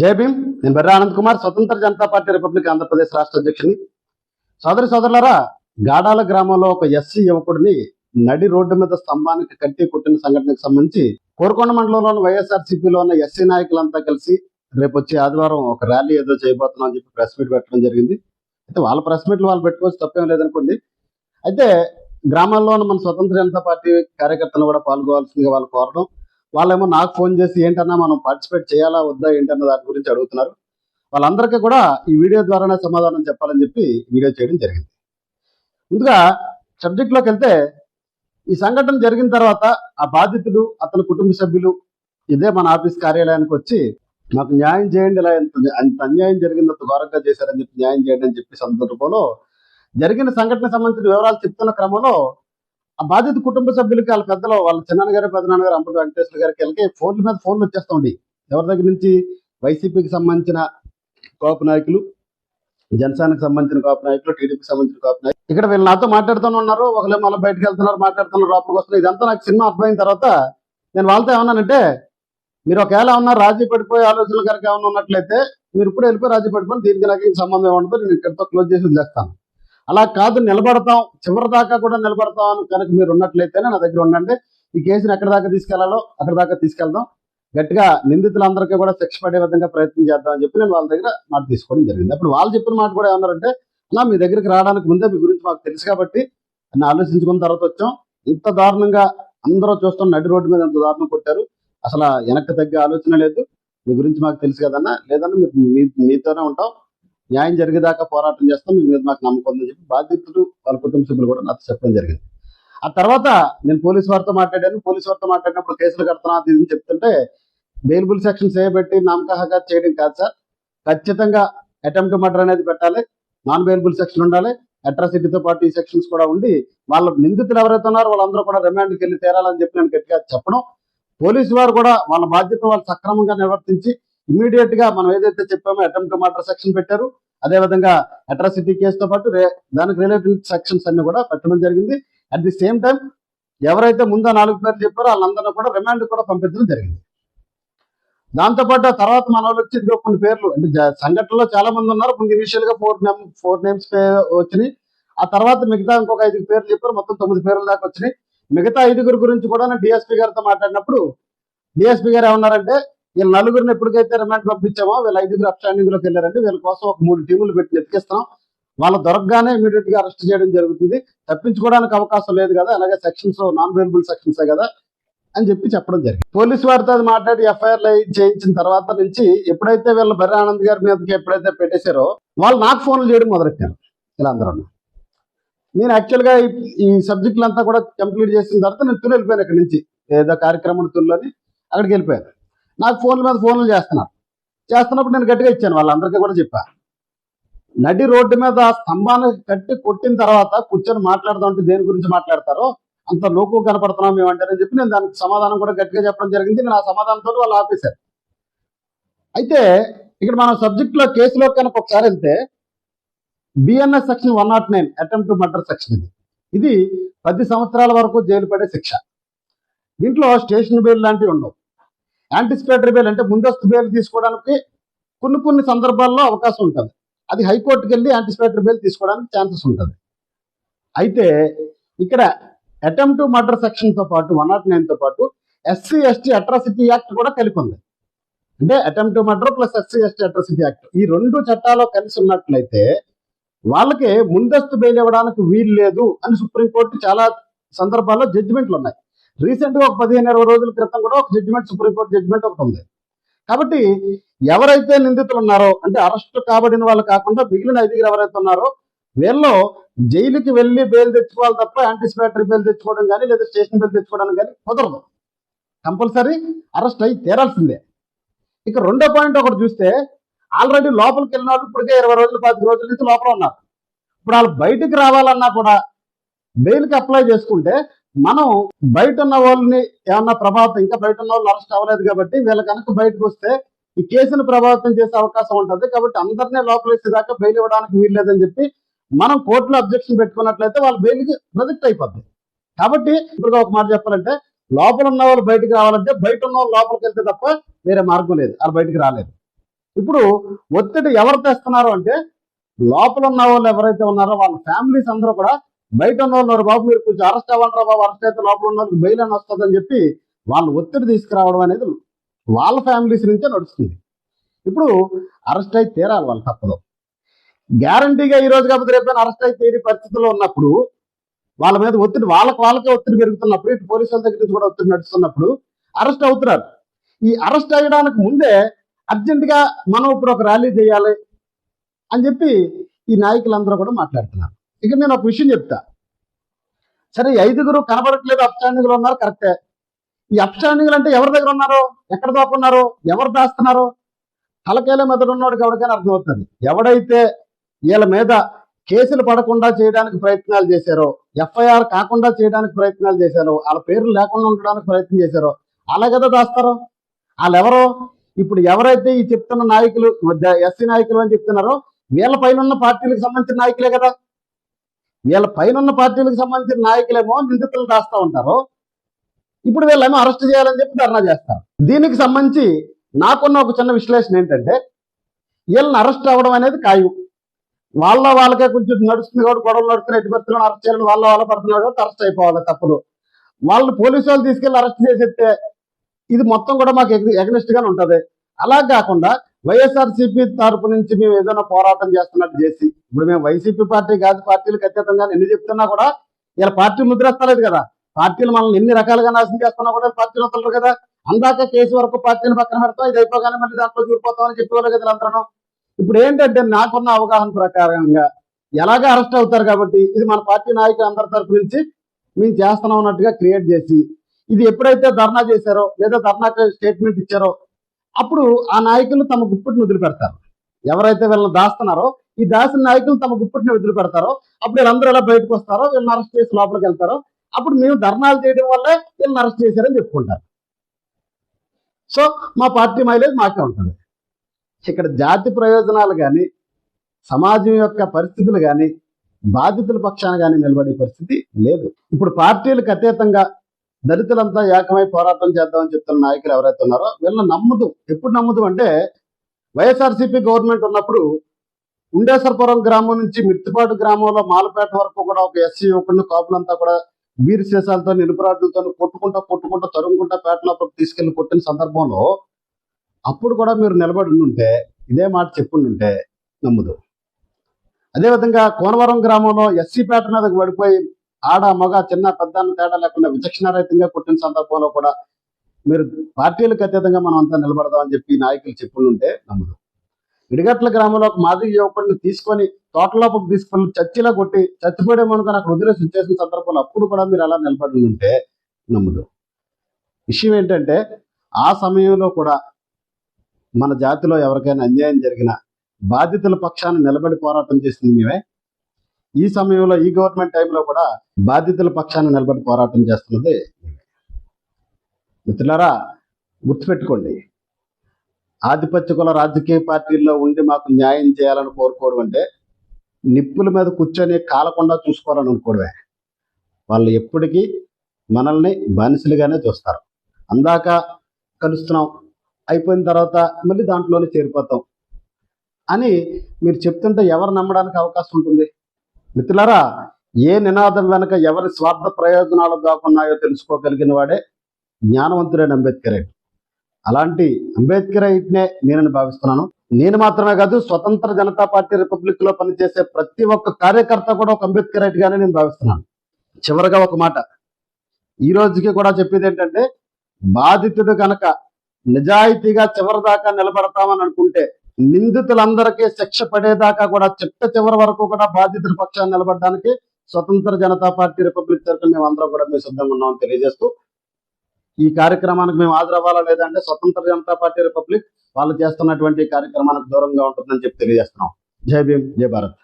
జై భీమ్. నేను బెర్ర ఆనంద్ కుమార్ స్వతంత్ర జనతా పార్టీ రిపబ్లిక్ ఆంధ్రప్రదేశ్ రాష్ట్ర అధ్యక్షుని సోదరి సోదరులరా గాడాల గ్రామంలో ఒక ఎస్సీ యువకుడిని నడి రోడ్డు మీద స్తంభానికి కట్టి కొట్టిన సంఘటనకు సంబంధించి కోరుకొండ మండలంలోని వైఎస్ఆర్సీపీలో ఉన్న ఎస్సీ నాయకులంతా కలిసి రేపు వచ్చే ఆదివారం ఒక ర్యాలీ ఏదో చేయబోతున్నాం అని చెప్పి ప్రెస్ మీట్ పెట్టడం జరిగింది. అయితే వాళ్ళ ప్రెస్ మీట్లు వాళ్ళు పెట్టుకోవచ్చు తప్పేం లేదనుకోండి. అయితే గ్రామాల్లో మన స్వతంత్ర జనతా పార్టీ కార్యకర్తలు కూడా పాల్గొవాల్సిందిగా వాళ్ళు కోరడం వాళ్ళేమో నాకు ఫోన్ చేసి ఏంటన్నా మనం పార్టిసిపేట్ చేయాలా? వద్దా? ఏంటన్న దాని గురించి అడుగుతున్నారు. వాళ్ళందరికీ కూడా ఈ వీడియో ద్వారానే సమాధానం చెప్పాలని చెప్పి వీడియో చేయడం జరిగింది. ముందుగా సబ్జెక్ట్లోకి వెళ్తే ఈ సంఘటన జరిగిన తర్వాత ఆ బాధితుడు అతని కుటుంబ సభ్యులు ఇదే మన ఆఫీస్ కార్యాలయానికి వచ్చి మాకు న్యాయం చేయండి ఇలా ఎంత అంత అన్యాయం జరిగింది అంత ఘోరంగా చేశారని చెప్పి న్యాయం చేయండి అని చెప్పి సందర్భంలో జరిగిన సంఘటన సంబంధించిన వివరాలు చెప్తున్న క్రమంలో ఆ బాధిత కుటుంబ సభ్యులకి వాళ్ళ పెద్దలు వాళ్ళ చిన్నగారు గారు పెద్దనాన్న గారు అంబటి వెంకటేశ్వర గారికి వెళ్ళి ఫోన్ల మీద ఫోన్లు వచ్చేస్తా ఎవరి దగ్గర నుంచి? వైసీపీకి సంబంధించిన కోప నాయకులు జనసేనకు సంబంధించిన కోప నాయకులు టీడీపీకి సంబంధించిన కోప నాయకులు. ఇక్కడ వీళ్ళు నాతో మాట్లాడుతూనే ఉన్నారు. ఒకళ్ళు మళ్ళీ బయటకు వెళ్తున్నారు మాట్లాడుతున్నారు లోపలికి వస్తున్నారు. ఇదంతా నాకు సినిమా అర్థమైన తర్వాత నేను వాళ్ళతో ఏమన్నానంటే మీరు ఒకవేళ ఏమన్నా రాజీ పడిపోయే ఆలోచనలు కనుక ఏమన్నా ఉన్నట్లయితే మీరు ఇప్పుడు వెళ్ళిపోయి రాజీ పడిపోయి దీనికి నాకు ఏం సంబంధం ఉండదు నేను ఇక్కడితో క్లోజ్ చేసి వదిలేస్తాను. అలా కాదు నిలబడతాం. చివరి దాకా కూడా నిలబడతాం అని కనుక మీరు ఉన్నట్లయితేనే నా దగ్గర ఉండండి. ఈ కేసుని ఎక్కడి దాకా తీసుకెళ్ళాలో అక్కడ దాకా తీసుకెళ్దాం. గట్టిగా నిందితులందరికీ కూడా శిక్ష పడే విధంగా ప్రయత్నం చేద్దాం అని చెప్పి నేను వాళ్ళ దగ్గర మాట తీసుకోవడం జరిగింది. అప్పుడు వాళ్ళు చెప్పిన మాట కూడా ఏమన్నారంటే అలా మీ దగ్గరికి రావడానికి ముందే మీ గురించి మాకు తెలుసు కాబట్టి అని ఆలోచించుకున్న తర్వాత వచ్చాం. ఇంత దారుణంగా అందరూ చూస్తాం నడి రోడ్డు మీద ఎంత దారుణం కొట్టారు. అసలు వెనక్కి తగ్గే ఆలోచన లేదు. మీ గురించి మాకు తెలుసు కదన్నా లేదన్నా మీరు మీతోనే ఉంటాం. న్యాయం జరిగేదాకా పోరాటం చేస్తాం మీ మీద మాకు నమ్మకం ఉందని చెప్పి బాధితులు వాళ్ళ కుటుంబ సభ్యులు కూడా నాతో చెప్పడం జరిగింది. ఆ తర్వాత నేను పోలీస్ వారితో మాట్లాడాను. పోలీస్ వారితో మాట్లాడినప్పుడు కేసులు కడుతున్నా అది అని చెప్తుంటే బెయిల్బుల్ సెక్షన్స్ చేయబెట్టి నామకాహగా చేయడం కాదు సార్. ఖచ్చితంగా అటెంప్ట్ మర్డర్ అనేది పెట్టాలి. నాన్ బెయిల్బుల్ సెక్షన్ ఉండాలి. అట్రాసిటీతో పాటు ఈ సెక్షన్స్ కూడా ఉండి వాళ్ళ నిందితులు ఎవరైతే ఉన్నారో వాళ్ళందరూ కూడా రిమాండ్కి వెళ్ళి తేరాలని చెప్పి నేను గట్టిగా చెప్పడం పోలీసు వారు కూడా వాళ్ళ బాధ్యత వాళ్ళు సక్రమంగా నిర్వర్తించి ఇమీడియట్గా మనం ఏదైతే చెప్పామో అటెంప్ట్ మర్డర్ సెక్షన్ పెట్టారు. అదేవిధంగా అట్రాసిటీ కేసుతో పాటు దానికి రిలేటెడ్ సెక్షన్స్ అన్ని కూడా పెట్టడం జరిగింది. అట్ ది సేమ్ టైం ఎవరైతే ముందు నాలుగు పేర్లు చెప్పారో వాళ్ళందరినీ కూడా రిమాండ్ కూడా పంపించడం జరిగింది. దాంతోపాటు ఆ తర్వాత మన వాళ్ళు వచ్చి కొన్ని పేర్లు అంటే సంఘటనలో చాలా మంది ఉన్నారు. కొన్ని ఇనిషియల్గా ఫోర్ నేమ్ ఫోర్ నేమ్స్ వచ్చినాయి. ఆ తర్వాత మిగతా ఇంకొక ఐదు పేర్లు చెప్పారు. మొత్తం తొమ్మిది పేర్ల దాకా వచ్చినాయి. మిగతా ఐదుగురు గురించి కూడా నేను డిఎస్పీ గారితో మాట్లాడినప్పుడు డిఎస్పీ గారు ఏమన్నారంటే వీళ్ళ నలుగురిని ఎప్పటికైతే రిమాండ్ పంపించామో వీళ్ళ ఐదుగురు అప్స్టాండింగ్లోకి వెళ్ళారండి. వీళ్ళ కోసం ఒక మూడు టీములు పెట్టి ఎత్తికిస్తున్నాం వాళ్ళ దొరకగానే ఇమీడియట్గా అరెస్ట్ చేయడం జరుగుతుంది. తప్పించుకోవడానికి అవకాశం లేదు కదా. అలాగే సెక్షన్స్ నాన్ అవైలబుల్ సెక్షన్స్ కదా అని చెప్పి చెప్పడం జరిగింది. పోలీసు వారితో అది మాట్లాడి ఎఫ్ఐఆర్ చేయించిన తర్వాత నుంచి ఎప్పుడైతే వీళ్ళ బర్రె ఆనంద్ గారి మీదకి ఎప్పుడైతే పెట్టేశారో వాళ్ళు నాకు ఫోన్లు చేయడం మొదలెట్టారు. వీళ్ళందరూ నేను యాక్చువల్గా ఈ- సబ్జెక్టులు అంతా కూడా కంప్లీట్ చేసిన తర్వాత నేను తులు వెళ్ళిపోయాను ఇక్కడ నుంచి. ఏదో కార్యక్రమం తుల్లని అక్కడికి వెళ్ళిపోయాను. నాకు ఫోన్ల మీద ఫోన్లు చేస్తున్నారు. చేస్తున్నప్పుడు నేను గట్టిగా ఇచ్చాను వాళ్ళందరికీ కూడా చెప్పా. నడి రోడ్డు మీద స్తంభాన్ని కట్టి కొట్టిన తర్వాత కూర్చొని మాట్లాడదాం అంటే దేని గురించి మాట్లాడతారో అంత లోకు కనపడుతున్నాం మేమంటారని చెప్పి నేను దానికి సమాధానం కూడా గట్టిగా చెప్పడం జరిగింది. నేను ఆ సమాధానంతో వాళ్ళు ఆపేశారు. అయితే ఇక్కడ మనం సబ్జెక్ట్లో కేసులో కనుక ఒకసారి వెళ్తే BNS section one not nine attempt to murder section ఇది. ఇది పది సంవత్సరాల వరకు జైలు పడే శిక్ష. దీంట్లో స్టేషన్ బెయిల్ లాంటివి ఉండవు. యాంటిసిపేటరీ బెయిల్ అంటే ముందస్తు బెయిల్ తీసుకోవడానికి కొన్ని కొన్ని సందర్భాల్లో అవకాశం ఉంటుంది. అది హైకోర్టుకి వెళ్ళి యాంటిసిపేటరీ బెయిల్ తీసుకోవడానికి ఛాన్సెస్ ఉంటుంది. అయితే ఇక్కడ అటెంప్ట్ మర్డర్ సెక్షన్తో పాటు వన్ నాట్ నైన్తో పాటు ఎస్సీ ఎస్టీ అట్రాసిటీ యాక్ట్ కూడా కలిపి ఉంది. అంటే attempt murder plus SC ST atrocity act ఈ రెండు చట్టాలు కలిసి ఉన్నట్లయితే వాళ్ళకి ముందస్తు బెయిల్ ఇవ్వడానికి వీలు లేదు అని సుప్రీంకోర్టు చాలా సందర్భాల్లో జడ్జిమెంట్లు ఉన్నాయి. రీసెంట్గా ఒక పదిహేను ఇరవై రోజుల క్రితం కూడా ఒక జడ్జిమెంట్ సుప్రీంకోర్టు జడ్జిమెంట్ ఒకటి ఉంది. కాబట్టి ఎవరైతే నిందితులు ఉన్నారో అంటే అరెస్ట్ కాబడిన వాళ్ళు కాకుండా మిగిలిన ఐదుగురు ఎవరైతే ఉన్నారో వీళ్ళు జైలుకి వెళ్ళి బెయిల్ తెచ్చుకోవాలి తప్ప యాంటిసిపేటరీ బెయిల్ తెచ్చుకోవడం కానీ లేదా స్టేషన్ బెయిల్ తెచ్చుకోవడం కానీ కుదరదు. కంపల్సరీ అరెస్ట్ అయ్యి తీరాల్సిందే. ఇక రెండో పాయింట్ ఒకటి చూస్తే ఆల్రెడీ లోపలికి వెళ్ళిన వాళ్ళు ఇప్పటికే ఇరవై రోజులు పది రోజుల నుంచి లోపల ఉన్నారు. ఇప్పుడు వాళ్ళు బయటికి రావాలన్నా కూడా బెయిల్కి అప్లై చేసుకుంటే మనం బయట ఉన్న వాళ్ళని ఏమన్నా ప్రభావితం ఇంకా బయట ఉన్న వాళ్ళు అరెస్ట్ అవ్వలేదు కాబట్టి వీళ్ళ కనుక బయటకు వస్తే ఈ కేసును ప్రభావితం చేసే అవకాశం ఉంటుంది కాబట్టి అందరినీ లోపలేసేదాకా బెయిల్ ఇవ్వడానికి వీల్లేదని చెప్పి మనం కోర్టులో అబ్జెక్షన్ పెట్టుకున్నట్లయితే వాళ్ళ బెయిల్కి ప్రొజెక్ట్ అయిపోద్ది. కాబట్టి ఇప్పుడు ఒక మాట చెప్పాలంటే లోపల ఉన్న వాళ్ళు బయటకు రావాలంటే బయట ఉన్న వాళ్ళు లోపలికి వెళ్తే తప్ప వేరే మార్గం లేదు. వాళ్ళు బయటికి రాలేదు. ఇప్పుడు ఒత్తిడి ఎవరు తెస్తున్నారు అంటే లోపల ఉన్న వాళ్ళు ఎవరైతే ఉన్నారో వాళ్ళ ఫ్యామిలీస్ అందరూ కూడా బయట ఉన్న వాళ్ళు బాబు మీరు కొంచెం అరెస్ట్ అవ్వండి బాబు అరెస్ట్ అయితే లోపల ఉన్న వాళ్ళకి బెయిల్ అని వస్తుందని చెప్పి వాళ్ళు ఒత్తిడి తీసుకురావడం అనేది వాళ్ళ ఫ్యామిలీస్ నుంచే నడుస్తుంది. ఇప్పుడు అరెస్ట్ అయితే తీరాలి వాళ్ళు తప్పదు. గ్యారంటీగా ఈ రోజు కాకపోతే రేపైనా అరెస్ట్ అయితే తీరి పరిస్థితుల్లో ఉన్నప్పుడు వాళ్ళ మీద ఒత్తిడి వాళ్ళకి వాళ్ళకే ఒత్తిడి పెరుగుతున్నప్పుడు ఇటు పోలీసుల దగ్గర నుంచి కూడా ఒత్తిడి నడుస్తున్నప్పుడు అరెస్ట్ అవుతున్నారు. ఈ అరెస్ట్ అయ్యడానికి ముందే అర్జెంటుగా మనం ఇప్పుడు ఒక ర్యాలీ చేయాలి అని చెప్పి ఈ నాయకులందరూ కూడా మాట్లాడుతున్నారు. ఇక నేను ఒక విషయం చెప్తా. సరే ఐదుగురు కనబడట్లేదు అప్స్టాండింగ్లు ఉన్నారు కరెక్టే. ఈ అప్స్టాండింగ్లు అంటే ఎవరి దగ్గర ఉన్నారు? ఎక్కడ దాక్కున్నారు? ఎవరు దాస్తున్నారు? తలకేల మీద ఉన్నవాడికి ఎవరికైనా అర్థమవుతుంది. ఎవడైతే వీళ్ళ మీద కేసులు పడకుండా చేయడానికి ప్రయత్నాలు చేశారో ఎఫ్ఐఆర్ కాకుండా చేయడానికి ప్రయత్నాలు చేశారో వాళ్ళ పేర్లు లేకుండా ఉండడానికి ప్రయత్నం చేశారో అలాగదా దాస్తారో దాస్తారు. వాళ్ళు ఎవరో ఇప్పుడు ఎవరైతే ఈ చెప్తున్న నాయకులు ఎస్సీ నాయకులు అని చెప్తున్నారో వీళ్ళ పైన ఉన్న పార్టీలకు సంబంధించిన నాయకులే కదా. వీళ్ళ పైన ఉన్న పార్టీలకు సంబంధించిన నాయకులేమో నిందితులు రాస్తూ ఉంటారు. ఇప్పుడు వీళ్ళేమో అరెస్ట్ చేయాలని చెప్పి ధర్నా చేస్తారు. దీనికి సంబంధించి నాకున్న ఒక చిన్న విశ్లేషణ ఏంటంటే వీళ్ళని అరెస్ట్ అవ్వడం అనేది ఖాయం. వాళ్ళ వాళ్ళకే కొంచెం నడుస్తుంది కాబట్టి గొడవలు నడుస్తున్న ఎటు పరిస్థితుల్లో అరెస్ట్ చేయాలని వాళ్ళ వాళ్ళ పడుతున్నాడు కాబట్టి అరెస్ట్ అయిపోవాలి తప్పుడు వాళ్ళు పోలీసు వాళ్ళు తీసుకెళ్ళి అరెస్ట్ చేసేస్తే ఇది మొత్తం కూడా మాకు ఎగ్నెస్ట్ గానే ఉంటది. అలా కాకుండా వైఎస్ఆర్సీపీ తరపు నుంచి మేము ఏదైనా పోరాటం చేస్తున్నట్టు చేసి ఇప్పుడు మేము వైసీపీ పార్టీ కాదు పార్టీలకు అత్యతంగా ఎన్ని చెప్తున్నా కూడా ఇలా పార్టీ ముద్రేస్తలేదు కదా. పార్టీలు మనల్ని ఎన్ని రకాలుగా నాశనం చేస్తున్నా కూడా పార్టీలు వదలరు కదా. అందాక కేసు వరకు పార్టీని పక్కన పెడతాం ఇది అయిపోగానే మళ్ళీ దాంట్లో చూడిపోతామని చెప్పేవాళ్ళు కదా అందరం ఇప్పుడు ఏంటంటే నాకున్న అవగాహన ప్రకారంగా ఎలాగ అరెస్ట్ అవుతారు కాబట్టి ఇది మన పార్టీ నాయకులు అందరి తరపు నుంచి మేము చేస్తున్నాం అన్నట్టుగా క్రియేట్ చేసి ఇది ఎప్పుడైతే ధర్నా చేశారో లేదా ధర్నా స్టేట్మెంట్ ఇచ్చారో అప్పుడు ఆ నాయకులు తమ గుప్పటిని వదిలిపెడతారు. ఎవరైతే వీళ్ళని దాస్తున్నారో ఈ దాసిన నాయకులు తమ గుప్పటిని వదిలిపెడతారో అప్పుడు వీళ్ళందరూ ఎలా బయటకు వస్తారో వీళ్ళని అరెస్ట్ చేసి లోపలికి వెళ్తారో అప్పుడు మేము ధర్నాలు చేయడం వల్లే వీళ్ళని అరెస్ట్ చేశారని చెప్పుకుంటారు. సో మా పార్టీ మైలేజ్ మాకే ఉంటుంది. ఇక్కడ జాతి ప్రయోజనాలు కానీ సమాజం యొక్క పరిస్థితులు కానీ బాధితుల పక్షాన కానీ నిలబడే పరిస్థితి లేదు. ఇప్పుడు పార్టీలకు అతీతంగా దళితులంతా ఏకమై పోరాటం చేద్దామని చెప్తున్న నాయకులు ఎవరైతే ఉన్నారో వీళ్ళని నమ్ముదు. ఎప్పుడు నమ్ముదు అంటే వైఎస్ఆర్సీపీ గవర్నమెంట్ ఉన్నప్పుడు ఉండేశ్వరపురం గ్రామం నుంచి మిర్తిపాటు గ్రామంలో మాలపేట వరకు కూడా ఒక ఎస్సీ యువకుడిని కాపులంతా కూడా బీర్ సీసాలతో నిలుపురాట్లతో కొట్టుకుంటా కొట్టుకుంటా తరుముకుంటా పేట తీసుకెళ్ళి కొట్టిన సందర్భంలో అప్పుడు కూడా మీరు నిలబడి ఉంటే ఇదే మాట చెప్పుండుంటే నమ్ముదు. అదేవిధంగా కోనవరం గ్రామంలో ఎస్సీ పేట మీదకి పడిపోయి ఆడ మగ చిన్న పెద్ద తేడా లేకుండా విచక్షణారహితంగా కొట్టిన సందర్భంలో కూడా మీరు పార్టీలకు అతీతంగా మనం అంతా నిలబడదామని చెప్పి నాయకులు చెప్పుంటే నమ్మదు గిడిగట్ల గ్రామంలో ఒక మాదిరి యువకుడిని తీసుకొని తోటలోపలికి తీసుకొని చర్చిలో కొట్టి చచ్చిపోయామో అనుకుని అక్కడ వదిలేసి వచ్చేసిన సందర్భంలో అప్పుడు కూడా మీరు అలా నిలబడి ఉంటే నమ్మదు విషయం ఏంటంటే ఆ సమయంలో కూడా మన జాతిలో ఎవరికైనా అన్యాయం జరిగిన బాధితుల పక్షాన్ని నిలబడి పోరాటం చేసింది మేమే. ఈ సమయంలో ఈ గవర్నమెంట్ టైంలో కూడా బాధితుల పక్షాన నిలబడి పోరాటం చేస్తున్నది మేమే. మిత్రులారా గుర్తుపెట్టుకోండి. ఆధిపత్య కుల రాజకీయ పార్టీల్లో ఉండి మాకు న్యాయం చేయాలని కోరుకోవడం అంటే నిప్పుల మీద కూర్చొని కాలకుండా చూసుకోవాలని అనుకోవడమే. వాళ్ళు ఎప్పటికీ మనల్ని బానిసలుగానే చూస్తారు. అందాక కలుస్తున్నాం అయిపోయిన తర్వాత మళ్ళీ దాంట్లోనే చేరిపోతాం అని మీరు చెప్తుంటే ఎవరు నమ్మడానికి అవకాశం ఉంటుంది? మిత్రులారా ఏ నినాదం వెనక ఎవరి స్వార్థ ప్రయోజనాలు దాకున్నాయో తెలుసుకోగలిగిన వాడే జ్ఞానవంతుడైన అంబేద్కర్. అలాంటి అంబేద్కర్ నే నేనని భావిస్తున్నాను. నేను మాత్రమే కాదు స్వతంత్ర జనతా పార్టీ రిపబ్లిక్లో పనిచేసే ప్రతి ఒక్క కార్యకర్త కూడా ఒక అంబేద్కర్ గానే నేను భావిస్తున్నాను. చివరిగా ఒక మాట. ఈ రోజుకి కూడా చెప్పేది ఏంటంటే బాధితుడు కనుక నిజాయితీగా చివరి దాకా నిలబడతామని అనుకుంటే నిందితులందరికీ శిక్ష పడేదాకా కూడా చిట్ట చివరి వరకు కూడా బాధితుల పక్షాన్ని నిలబడడానికి స్వతంత్ర జనతా పార్టీ రిపబ్లిక్ తరఫున మేము అందరం కూడా మేము సిద్ధంగా ఉన్నామని తెలియజేస్తూ ఈ కార్యక్రమానికి మేము హాజరవ్వాలా లేదంటే స్వతంత్ర జనతా పార్టీ రిపబ్లిక్ వాళ్ళు చేస్తున్నటువంటి కార్యక్రమానికి దూరంగా ఉంటుందని చెప్పి తెలియజేస్తున్నాం. జై భీమ్ జై భారత్.